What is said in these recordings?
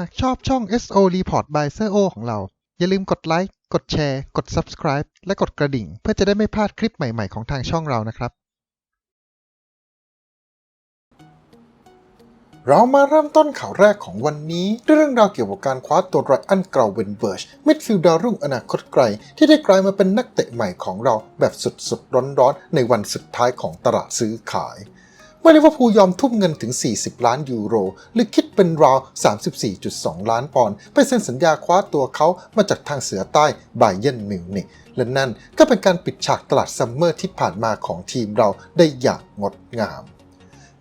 หากชอบช่อง SO Report by s โ o ของเรา อย่าลืมกดไลค์ กดแชร์ กด Subscribe และกดกระดิ่ง เพื่อจะได้ไม่พลาดคลิปใหม่ ๆ ของทางช่องเรานะครับ เรามาเริ่มต้นข่าวแรกของวันนี้ด้วยเรื่องราวเกี่ยวกับการคว้าตัวไรอันเกราเวนเบิร์ชมิดฟิลด์ดาวรุ่งอนาคตไกล ที่ได้กลายมาเป็นนักเตะใหม่ของเราแบบสุดๆร้อนๆ ในวันสุดท้ายของตลาดซื้อขาย มื่อลิเวอร์พูลยอมทุ่มเงินถึง 40 ล้านยูโร หรือคิดเป็นราว 34.2 ล้านปอนด์ไปเซ็นสัญญาคว้าตัวเขามาจากทางเสือใต้ไบเยนมิวนิกและนั่นก็เป็นการปิดฉากตลาดซัมเมอร์ที่ผ่านมาของทีมเราได้อย่างงดงาม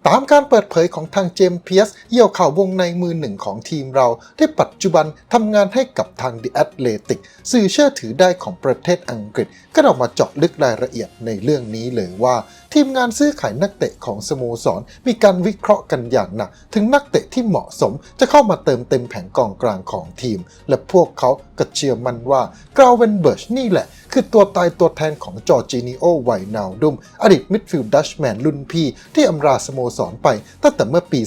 ตามการเปิดเผยของทางเจมส์เพียสเยี่ยวข่าววงในมือหนึ่งของทีมเรา ที่ปัจจุบันทำงานให้กับทาง The Athletic สื่อเชื่อถือได้ของประเทศอังกฤษ ก็ออกมาเจาะลึกรายละเอียดในเรื่องนี้เลยว่า ทีมงานซื้อขายนักเตะของสโมสร มีการวิเคราะห์กันอย่างหนัก ถึงนักเตะที่เหมาะสมจะเข้ามาเติมเต็มแผงกองกลางของทีม และพวกเขาก็เชื่อมั่นว่ากราวเวนเบิร์ชนี่แหละ คือตัวตายตัวแทนของจอร์จินิโอไวนาวดุมอดีตมิดฟิลด์ดัชแมนรุ่นพี่ที่อำลาสโมสรไปตั้งแต่เมื่อปี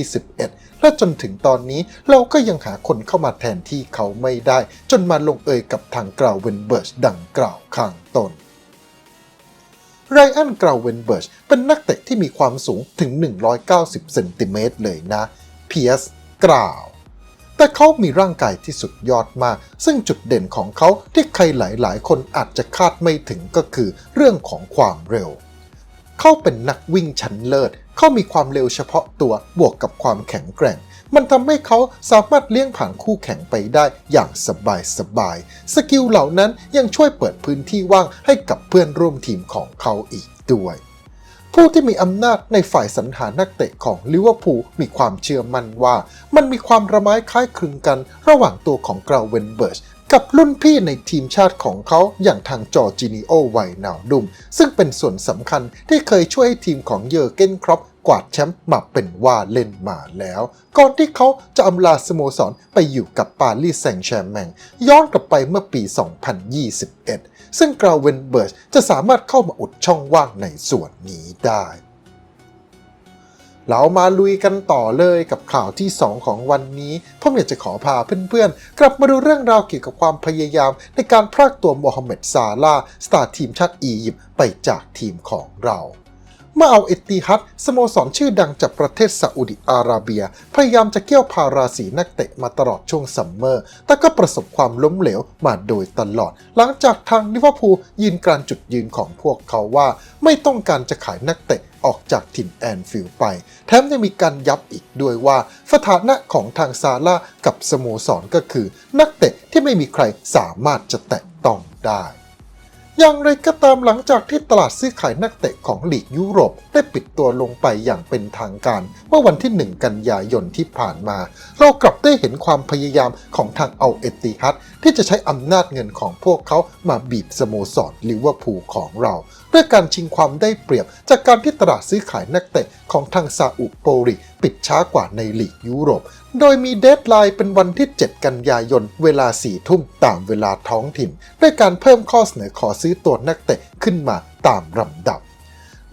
2021 และจนถึงตอนนี้เราก็ยังหาคนเข้ามาแทนที่เขาไม่ได้ จนมาลงเอยกับทางกราวเวนเบิร์ชดังกล่าวข้างต้นไรอันกราวเวนเบิร์ชเป็นนักเตะที่มีความสูงถึง 190 เซนติเมตรเลยนะเพียสกล่าว แต่เขามีร่างกายที่สุดยอดมาก ซึ่งจุดเด่นของเขาที่ใครหลายๆ คนอาจจะคาดไม่ถึงก็คือเรื่องของความเร็ว เขาเป็นนักวิ่งชั้นเลิศ เขามีความเร็วเฉพาะตัวบวกกับความแข็งแกร่ง มันทำให้เขาสามารถเลี้ยงผ่านคู่แข่งไปได้อย่างสบายสบายๆสกิลเหล่านั้นยังช่วยเปิดพื้นที่ว่างให้กับเพื่อนร่วมทีมของเขาอีกด้วยผู้ที่มีอำนาจในฝ่ายสรรหานักเตะของลิเวอร์พูลมีความเชื่อมั่นว่า มันมีความระไม้คล้ายคลึงกันระหว่างตัวของกราวเวนเบิร์ช กับรุ่นพี่ในทีมชาติของเขาอย่างทางจอร์จินิโอไวนาวดุม ซึ่งเป็นส่วนสำคัญที่เคยช่วยให้ทีมของเยอร์เกนครอปกวาดแชมป์มาเป็นว่าเล่นมาแล้ว ก่อนที่เขาจะอำลาสโมสรไปอยู่กับปารีสแซงต์แชร์แมงย้อนกลับไปเมื่อปี 2021 ซึ่งกราวเวนเบิร์ชจะสามารถเข้ามาอุดช่องว่างในส่วนนี้ได้ เรามาลุยกันต่อเลยกับข่าวที่ 2 ของวันนี้ผมอยากจะขอพาเพื่อนๆ กลับมาดูเรื่องราวเกี่ยวกับความพยายาม ในการพรากตัวโมฮัมเหม็ดซาลาสตาร์ทีมชาติอียิปต์ไปจากทีมของเรา เมื่อเอาเอติฮัดสโมสรชื่อดังจากประเทศซาอุดิอาระเบีย พยายามจะเกี่ยวพาราสีนักเตะมาตลอดช่วงซัมเมอร์ แต่ก็ประสบความล้มเหลวมาโดยตลอด หลังจากทางลิเวอร์พูลยืนกรานจุดยืนของพวกเขาว่า ไม่ต้องการจะขายนักเตะออกจากถิ่นแอนฟิลด์ไป แถมยังมีการยับอีกด้วยว่าสถานะของทางซาร่ากับสโมสรก็คือ นักเตะที่ไม่มีใครสามารถจะแตะต้องได้ อย่างไรก็ตามหลังจากที่ตลาดซื้อขายนักเตะของลีกยุโรป ได้ปิดตัวลงไปอย่างเป็นทางการ เมื่อวันที่ 1 กันยายนที่ผ่านมา เรากลับได้เห็นความพยายามของทางเอาเอติฮัดที่จะใช้อำนาจเงินของพวกเขามาบีบสโมสรลิเวอร์พูลของเรา ด้วยการชิงความได้เปรียบ จากการที่ตลาดซื้อขายนักเตะของทางซาอุโปริปิดช้ากว่าในลีกยุโรป โดยมีเดทไลน์เป็นวันที่ 7 กันยายน เวลา 4 ทุ่มตามเวลาท้องถิ่น ด้วยการเพิ่มข้อเสนอขอซื้อตัวนักเตะขึ้นมาตามลำดับ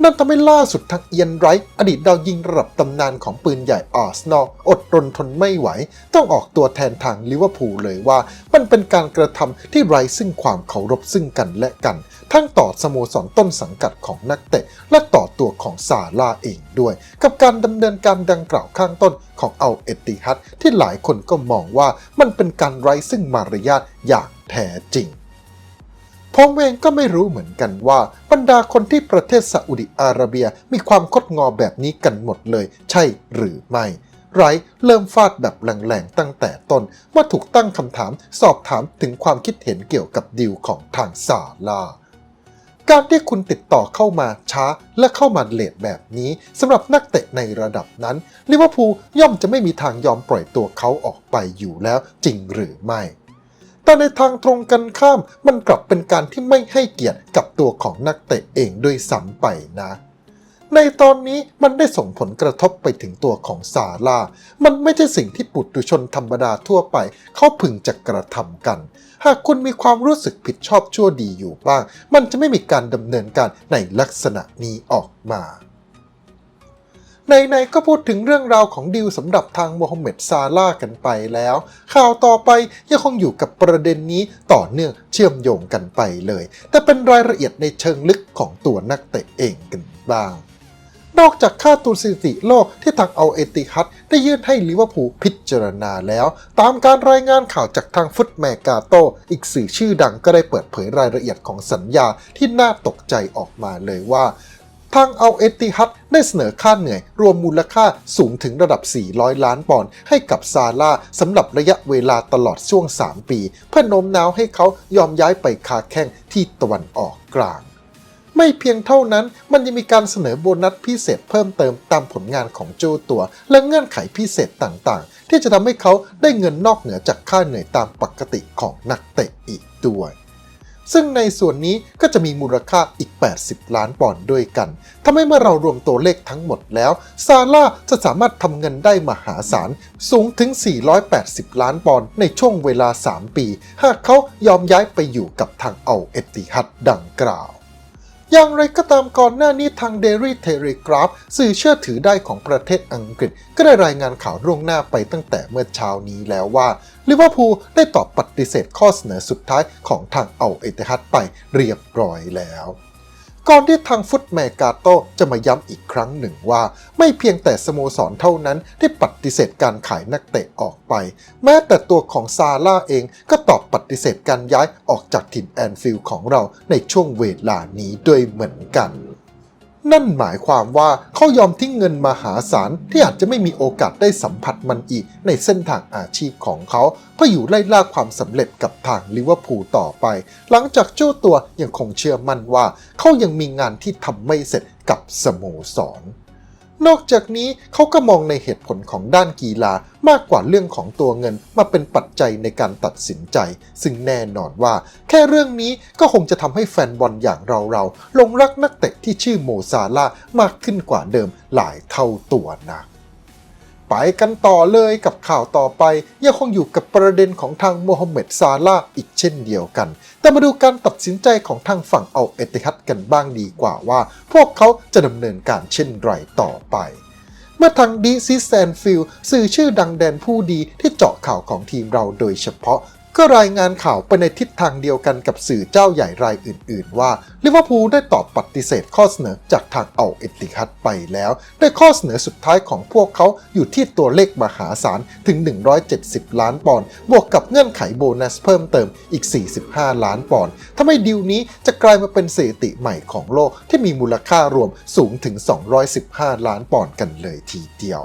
นั่นทำให้ล่าสุดทางเอียนไรท์อดีตดาวยิงระดับตำนานของปืนใหญ่อาร์เซนอลอดรนทนไม่ไหว ต้องออกตัวแทนทางลิเวอร์พูลเลยว่า มันเป็นการกระทำที่ไร้ซึ่งความเคารพซึ่งกันและกัน ทั้งต่อสโมสรต้นสังกัดของนักเตะ และต่อตัวของซาร่าเองด้วย กับการดำเนินการดังกล่าวข้างต้นของเอาเอติฮัดที่หลายคนก็มองว่ามันเป็นการไร้ซึ่งมารยาทอย่างแท้จริง ผมเองก็ไม่รู้เหมือนกันว่า บรรดาคนที่ประเทศซาอุดิอาระเบียมีความคดงอแบบนี้กันหมดเลย ใช่หรือไม่ไรเริ่มฟาดแบบแรงๆตั้งแต่ต้นเมื่อถูกตั้งคำถามสอบถามถึงความคิดเห็นเกี่ยวกับดีลของทางซาลา การที่คุณติดต่อเข้ามาช้าและเข้ามาเลทแบบนี้สำหรับนักเตะในระดับนั้นลิเวอร์พูลย่อมจะไม่มีทางยอมปล่อยตัวเขาออกไปอยู่แล้วจริงหรือไม่ แต่ในทางตรงกันข้ามมันกลับเป็นการที่ไม่ให้เกียรติกับตัวของนักเตะเองด้วยซ้ำไปนะ ในตอนนี้มันได้ส่งผลกระทบไปถึงตัวของซาร่า มันไม่ใช่สิ่งที่ปุถุชนธรรมดาทั่วไป เขาพึงจะกระทำกัน หากคุณมีความรู้สึกผิดชอบชั่วดีอยู่บ้าง มันจะไม่มีการดำเนินการในลักษณะนี้ออกมา ในๆก็พูดถึงเรื่องราวของดิวสำหรับทางโมฮัมเหม็ดซาลากันไปแล้ว ข่าวต่อไปยังคงอยู่กับประเด็นนี้ต่อเนื่องเชื่อมโยงกันไปเลย แต่เป็นรายละเอียดในเชิงลึกของตัวนักเตะเองกันบ้าง นอกจากค่าตัวสถิติโลกที่ทางเอาเอติฮัดได้ยื่นให้ลิเวอร์พูลพิจารณาแล้ว ตามการรายงานข่าวจากทางฟุตแมกาโต อีกสื่อชื่อดังก็ได้เปิดเผยรายละเอียดของสัญญาที่น่าตกใจออกมาเลยว่า ทางเอาเอติฮัดได้เสนอค่าเหนื่อย รวมมูลค่าสูงถึงระดับ 400 ล้านปอนด์ให้กับซาร่าสำหรับระยะเวลาตลอดช่วง 3 ปี เพื่อโน้มน้าวให้เขายอมย้ายไปคาแข้งที่ตะวันออกกลาง ไม่เพียงเท่านั้นมันยังมีการเสนอโบนัสพิเศษเพิ่มเติมตามผลงานของโจตัว และเงื่อนไขพิเศษต่างๆ ที่จะทำให้เขาได้เงินนอกเหนือจากค่าเหนื่อยตามปกติของนักเตะอีกด้วย ซึ่งในส่วนนี้ก็จะมีมูลค่าอีก 80 ล้านปอนด์ด้วยกันทำให้เมื่อเรารวมตัวเลขทั้งหมดแล้ว ซาร่าจะสามารถทำเงินได้มหาศาล สูงถึง 480 ล้านปอนด์ในช่วงเวลา 3 ปี หากเขายอมย้ายไปอยู่กับทางเอาเอติฮัดดังกล่าวอย่างไรก็ตามก่อนหน้านี้ทาง Daily Telegraph สื่อเชื่อถือได้ของประเทศอังกฤษ ก็ได้รายงานข่าวล่วงหน้าไปตั้งแต่เมื่อเช้านี้แล้วว่า ลิเวอร์พูลได้ตอบปฏิเสธข้อเสนอสุดท้ายของทางเอาเอติฮัดไปเรียบร้อยแล้วก่อนที่ทางฟุตแมกาโตจะมาย้ำอีกครั้งหนึ่งว่า ไม่เพียงแต่สโมสรเท่านั้นที่ปฏิเสธการขายนักเตะออกไป แม้แต่ตัวของซาร่าเองก็ตอบปฏิเสธการย้ายออกจากถิ่นแอนฟิลด์ของเราในช่วงเวลานี้ด้วยเหมือนกัน นั่นหมายความว่าเขายอมทิ้งเงินมหาศาลที่อาจจะไม่มีโอกาสได้สัมผัสมันอีกในเส้นทางอาชีพของเขาเพื่ออยู่ไล่ล่าความสำเร็จกับทางลิเวอร์พูลต่อไป หลังจากเจ้าตัวยังคงเชื่อมั่นว่า เขายังมีงานที่ทำไม่เสร็จกับสโมสร นอกจากนี้เขาก็มองในเหตุผลของด้านกีฬามากกว่าเรื่องของตัวเงินมาเป็นปัจจัยในการตัดสินใจ ซึ่งแน่นอนว่า แค่เรื่องนี้ก็คงจะทำให้แฟนบอลอย่างเราๆลงรักนักเตะที่ชื่อโมซาลามากขึ้นกว่าเดิมหลายเท่าตัวนะ ไปกันต่อเลยกับข่าวต่อไป ยังคงอยู่กับประเด็นของทางโมฮัมเหม็ดซาลาห์อีกเช่นเดียวกัน แต่มาดูการตัดสินใจของทางฝั่งเอาเอติฮัดกันบ้างดีกว่าว่า พวกเขาจะดำเนินการเช่นไรต่อไปเมื่อทางดีซิแซนฟิลสื่อชื่อดังแดนผู้ดีที่เจาะข่าวของทีมเราโดยเฉพาะ ก็รายงานข่าวไปในทิศทางเดียวกันกับสื่อเจ้าใหญ่รายอื่น ๆ ว่าลิเวอร์พูลได้ตอบปฏิเสธข้อเสนอจากทางเอาเอติฮัดไปแล้วโดยข้อเสนอสุดท้ายของพวกเขาอยู่ที่ตัวเลขมหาศาลถึง 170 ล้านปอนด์บวกกับเงื่อนไขโบนัสเพิ่มเติมอีก 45 ล้านปอนด์ทำให้ดีลนี้จะกลายมาเป็นสถิติใหม่ของโลกที่มีมูลค่ารวมสูงถึง 215 ล้านปอนด์กันเลยทีเดียว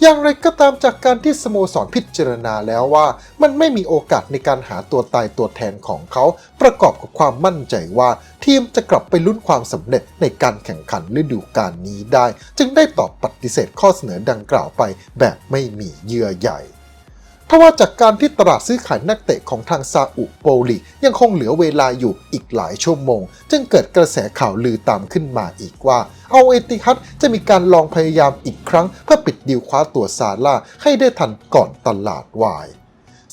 อย่างไรก็ตามจากการที่สโมสรพิจารณาแล้วว่ามันไม่มีโอกาสในการหาตัวตายตัวแทนของเขา ประกอบกับความมั่นใจว่า ทีมจะกลับไปลุ้นความสำเร็จในการแข่งขันฤดูกาลนี้ได้ จึงได้ตอบปฏิเสธข้อเสนอดังกล่าวไปแบบไม่มีเยื่อใหญ่ ทว่าจากการที่ตลาดซื้อขายนักเตะของทางซาอุโปลียังคงเหลือเวลาอยู่อีกหลายชั่วโมง จึงเกิดกระแสข่าวลือตามขึ้นมาอีกว่าเอาเอติฮัดจะมีการลองพยายามอีกครั้ง เพื่อปิดดีลคว้าตัวซาร่าให้ได้ทันก่อนตลาดวาย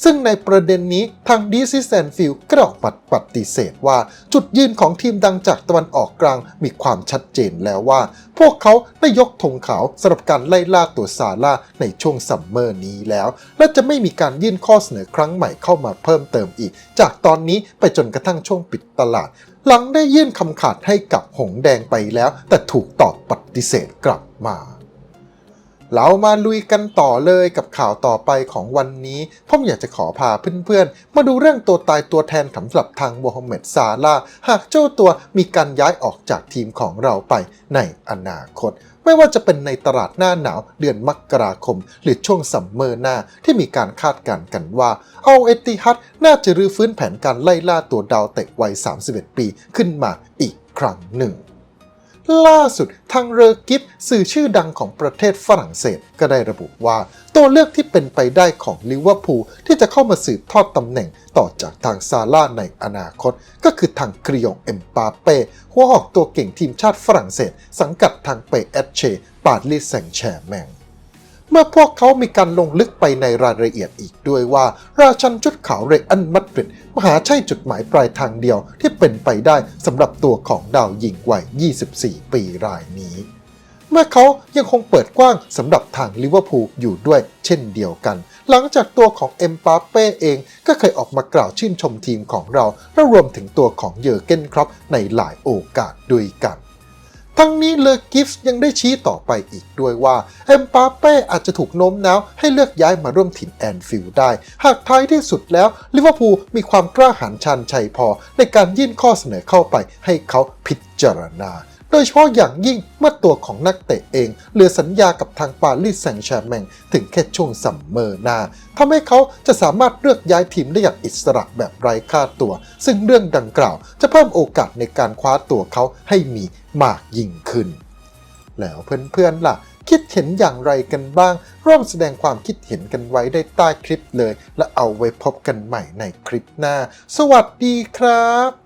ซึ่งในประเด็นนี้ทางดีซิแซนฟิลก็ออกมาปฏิเสธว่า จุดยืนของทีมดังจากตะวันออกกลางมีความชัดเจนแล้วว่า พวกเขาได้ยกธงขาวสำหรับการไล่ล่าตัวซาร่าในช่วงซัมเมอร์นี้แล้ว และจะไม่มีการยื่นข้อเสนอครั้งใหม่เข้ามาเพิ่มเติมอีก จากตอนนี้ไปจนกระทั่งช่วงปิดตลาด หลังได้ยื่นคำขาดให้กับหงแดงไปแล้ว แต่ถูกตอบปฏิเสธกลับมา เรามาลุยกันต่อเลยกับข่าวต่อไปของวันนี้ผมอยากจะขอพาเพื่อนๆ มาดูเรื่องตัวตายตัวแทนสำหรับทางโมฮัมเหม็ดซาลาหากเจ้าตัวมีการย้ายออกจากทีมของเราไปในอนาคต ไม่ว่าจะเป็นในตลาดหน้าหนาวเดือนมกราคม หรือช่วงซัมเมอร์หน้าที่มีการคาดการณ์กันว่าเอาเอติฮัดน่าจะรื้อฟื้นแผนการไล่ล่าตัวดาวเตะวัย 31 ปีขึ้นมาอีกครั้งหนึ่ง ล่าสุดทางเรอกิฟสื่อชื่อดังของประเทศฝรั่งเศสก็ได้ระบุว่า ตัวเลือกที่เป็นไปได้ของลิเวอร์พูลที่จะเข้ามาสืบทอดตำแหน่งต่อจากทางซาร่าในอนาคต ก็คือทางคริองเอ็มปาเป้หัวหอกตัวเก่งทีมชาติฝรั่งเศส สังกัดทางเปแอตเช ปารีสแซงต์แชร์แมง เมื่อพวกเขามีการลงลึกไปในรายละเอียดอีกด้วยว่า ราชันชุดขาวเรอันมัดริดมหาใช่จุดหมายปลายทางเดียวที่เป็นไปได้สำหรับตัวของดาวยิงวัย 24 ปีรายนี้ เมื่อเขายังคงเปิดกว้างสำหรับทางลิเวอร์พูลอยู่ด้วยเช่นเดียวกัน หลังจากตัวของเอ็มปาเป้เองก็เคยออกมากล่าวชื่นชมทีมของเราและรวมถึงตัวของเยอร์เกนครับในหลายโอกาสด้วยกัน ทั้งนี้เลอกิฟส์ยังได้ชี้ต่อไปอีกด้วยว่า เอ็มปาเป้อาจจะถูกโน้มน้าวให้เลือกย้ายมาร่วมถิ่นแอนฟิลด์ได้ หากท้ายที่สุดแล้ว ลิเวอร์พูลมีความกล้าหาญชันชัยพอ ในการยื่นข้อเสนอเข้าไปให้เขาพิจารณา โดยเฉพาะอย่างยิ่งเมื่อตัวของนักเตะเองเหลือสัญญากับทางปารีสแซงต์แชร์แมงถึงแค่ช่วงซัมเมอร์หน้าทำให้เขาจะสามารถเลือกย้ายทีมได้อย่างอิสระแบบไร้ค่าตัว ซึ่งเรื่องดังกล่าวจะเพิ่มโอกาสในการคว้าตัวเขาให้มีมากยิ่งขึ้น แล้วเพื่อนๆล่ะคิดเห็นอย่างไรกันบ้าง ร่วมแสดงความคิดเห็นกันไว้ได้ใต้คลิปเลย และเอาไว้พบกันใหม่ในคลิปหน้า สวัสดีครับ